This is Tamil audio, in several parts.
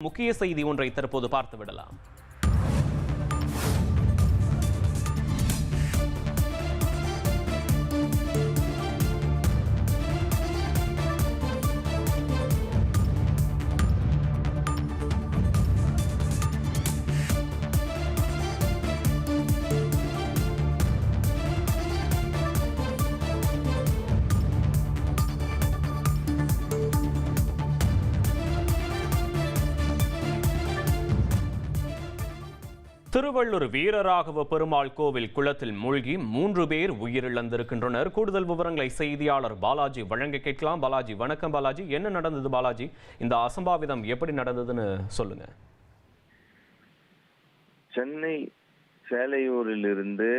முக்கிய செய்தி ஒன்றை தற்போது பார்த்து விடலாம் திருவள்ளூர் வீரராகவ பெருமாள் கோவில் குளத்தில் மூழ்கி மூன்று பேர் உயிரிழந்திருக்கின்றனர். கூடுதல் விவரங்களை செய்தியாளர் பாலாஜி வழங்க கேட்கலாம். பாலாஜி வணக்கம் பாலாஜி. என்ன நடந்தது பாலாஜி? இந்த அசம்பாவிதம் எப்படி நடந்ததுன்னு சொல்லுங்க. சென்னை சேலையூரிலிருந்து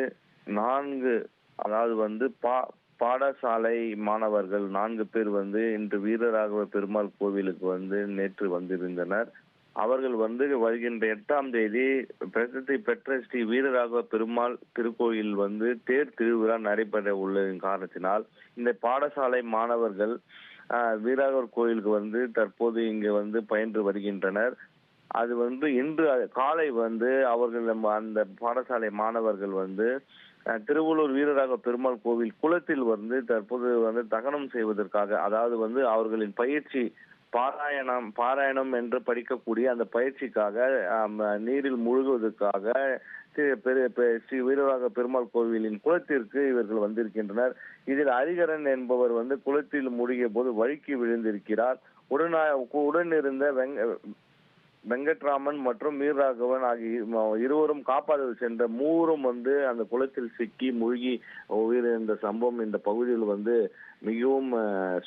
நான்கு அதாவது வந்து பா பாடசாலை மாணவர்கள் நான்கு பேர் வந்து இன்று வீரராகவ பெருமாள் கோவிலுக்கு வந்து நேற்று வந்திருந்தனர். அவர்கள் வந்து வருகின்ற எட்டாம் தேதி பிரசித்தி பெற்ற ஸ்ரீ வீரராகவ பெருமாள் திருக்கோயில் வந்து தேர் திருவிழா நடைபெற உள்ளதின் காரணத்தினால் இந்த பாடசாலை மாணவர்கள் வீராகவர் கோயிலுக்கு வந்து தற்போது இங்கு வந்து பயின்று வருகின்றனர். அது வந்து இன்று காலை வந்து அவர்கள் அந்த பாடசாலை மாணவர்கள் வந்து திருவள்ளூர் வீரராக பெருமாள் கோவில் குளத்தில் வந்து தற்போது வந்து தகனம் செய்வதற்காக அதாவது வந்து அவர்களின் பயிற்சி பாராயணம் பாராயணம் என்று படிக்கக்கூடிய அந்த பயிற்சிக்காக நீரில் முழுகுவதற்காக பெரு- ஸ்ரீ வீரராக பெருமாள் கோவிலின் குளத்திற்கு இவர்கள் வந்திருக்கின்றனர். இதில் ஹரிகரன் என்பவர் வந்து குளத்தில் மூழ்கிய போது வழுக்கி விழுந்திருக்கிறார். உடனா உடன் இருந்த வெங்க வெங்கட்ராமன் மற்றும் மீர்ராகவன் ஆகிய இருவரும் காப்பாற்ற சென்ற மூவரும் வந்து அந்த குளத்தில் சிக்கி மூழ்கி உயிரிழந்த சம்பவம் இந்த பகுதியில் வந்து மிகவும்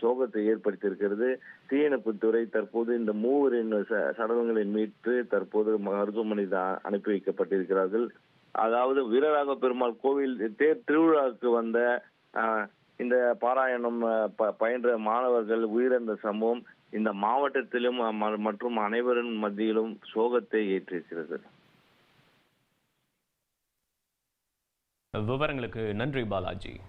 சோகத்தை ஏற்படுத்தியிருக்கிறது. தீயணைப்புத்துறை தற்போது இந்த மூவரின் ச- சடலங்களை மீட்டு தற்போது மருத்துவமனை அனுப்பி வைக்கப்பட்டிருக்கிறார்கள். அதாவது வீரராக பெருமாள் கோவில் தேர் திருவிழாவுக்கு வந்த இந்த பாராயணம் ப- பயின்ற மாணவர்கள் உயிரிழந்த சம்பவம் இந்த மாவட்டத்திலும் ம- மற்றும் அனைவரின் மத்தியிலும் சோகத்தை ஏற்றிருக்கிறது. விவரங்களுக்கு நன்றி பாலாஜி.